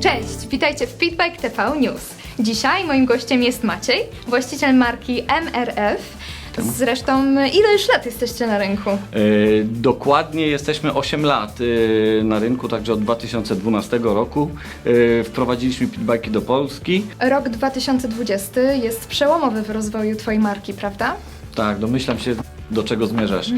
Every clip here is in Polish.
Cześć, witajcie w Feedback TV News. Dzisiaj moim gościem jest Maciej, właściciel marki MRF. Zresztą, ile już lat jesteście na rynku? Yy, Dokładnie jesteśmy 8 lat yy, na rynku, także od 2012 roku yy, wprowadziliśmy pitbajki do Polski. Rok 2020 jest przełomowy w rozwoju Twojej marki, prawda? Tak, domyślam się do czego zmierzasz. Yy,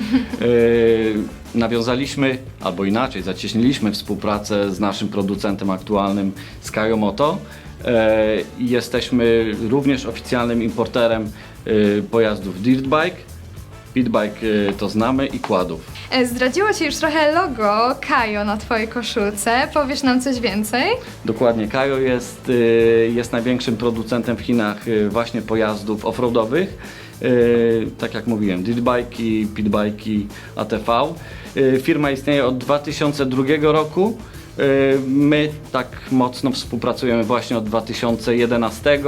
Nawiązaliśmy, albo inaczej, zacieśniliśmy współpracę z naszym producentem aktualnym Sky Moto. Yy, i Jesteśmy również oficjalnym importerem yy, pojazdów dirt bike, pitbike yy, to znamy i kładów. E, Zdradziło Ci już trochę logo Kajo na Twojej koszulce. Powiesz nam coś więcej? Dokładnie, Kajo jest, y, jest największym producentem w Chinach y, właśnie pojazdów offroadowych. Y, Tak jak mówiłem, dirtbike'i, pitbike'i, ATV. Y, Firma istnieje od 2002 roku. Y, My tak mocno współpracujemy właśnie od 2011.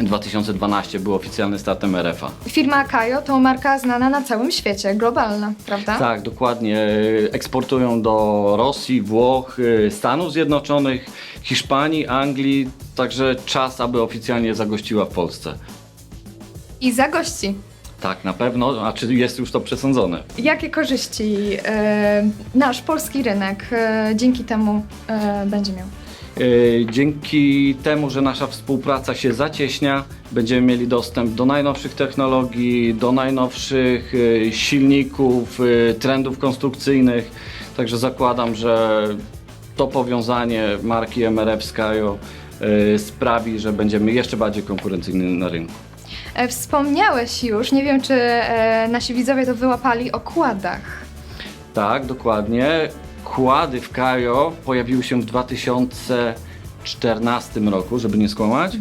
2012 był oficjalny start MRF-a. Firma Kajo to marka znana na całym świecie, globalna, prawda? Tak, dokładnie. Eksportują do Rosji, Włoch, Stanów Zjednoczonych, Hiszpanii, Anglii, także czas, aby oficjalnie zagościła w Polsce. I za gości. Tak, na pewno, a czy jest już to przesądzone? Jakie korzyści e, nasz polski rynek e, dzięki temu e, będzie miał? Y, Dzięki temu, że nasza współpraca się zacieśnia, będziemy mieli dostęp do najnowszych technologii, do najnowszych y, silników, y, trendów konstrukcyjnych. Także zakładam, że to powiązanie marki MRF Skyo sprawi, że będziemy jeszcze bardziej konkurencyjni na rynku. E, Wspomniałeś już, nie wiem czy e, nasi widzowie to wyłapali, o kładach. Tak, dokładnie. Kłady w Kajo pojawiły się w 2014 roku, żeby nie skłamać. E,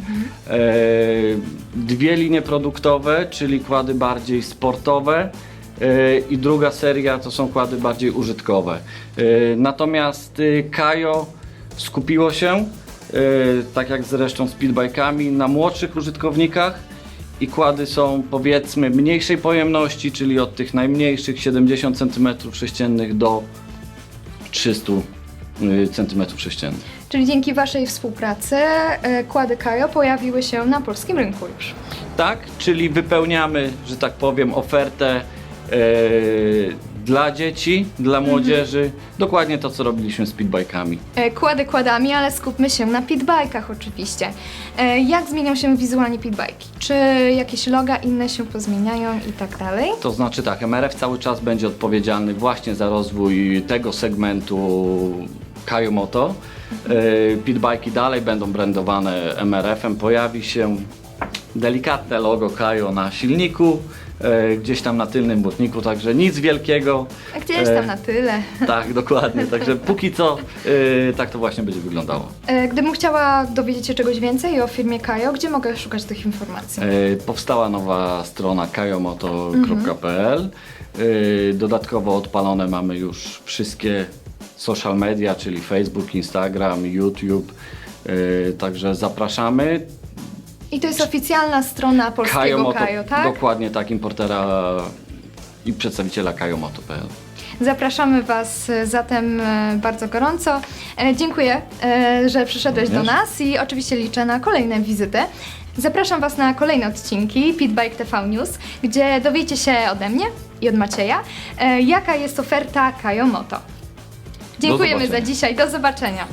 dwie linie produktowe, czyli kłady bardziej sportowe. I druga seria to są kłady bardziej użytkowe. Natomiast Kajo skupiło się, tak jak zresztą z speedbike'ami, na młodszych użytkownikach i kłady są powiedzmy mniejszej pojemności, czyli od tych najmniejszych 70 cm3 do 300 cm3. Czyli dzięki Waszej współpracy e, kłady Kajo pojawiły się na polskim rynku już. Tak, czyli wypełniamy, że tak powiem, ofertę e, dla dzieci, dla młodzieży. Dokładnie to, co robiliśmy z speedbike'ami. E, Kłady kładami, ale skupmy się na pitbajkach oczywiście. E, Jak zmienią się wizualnie pitbajki? Czy jakieś loga inne się pozmieniają i tak dalej? To znaczy tak, MRF cały czas będzie odpowiedzialny właśnie za rozwój tego segmentu Kajo Moto. E, Pitbike'i dalej będą brandowane MRF-em. Pojawi się delikatne logo Kajo na silniku, e, gdzieś tam na tylnym błotniku, także nic wielkiego. A Gdzieś E, tam na tyle. Tak, dokładnie. Także póki co e, tak to właśnie będzie wyglądało. E, Gdybym chciała dowiedzieć się czegoś więcej o firmie Kajo, gdzie mogę szukać tych informacji? E, Powstała nowa strona kajomoto.pl. E, Dodatkowo odpalone mamy już wszystkie social media, czyli Facebook, Instagram, YouTube. E, Także zapraszamy. I to jest oficjalna strona polskiego Kajomoto, Kajo, tak? dokładnie tak, importera i przedstawiciela kajomoto.pl. Zapraszamy Was e, zatem e, bardzo gorąco. E, Dziękuję, że przyszedłeś do Również. nas i oczywiście liczę na kolejne wizyty. Zapraszam Was na kolejne odcinki Pitbike TV News, gdzie dowiecie się ode mnie i od Macieja, jaka jest oferta Kajo Moto. Dziękujemy za dzisiaj, do zobaczenia.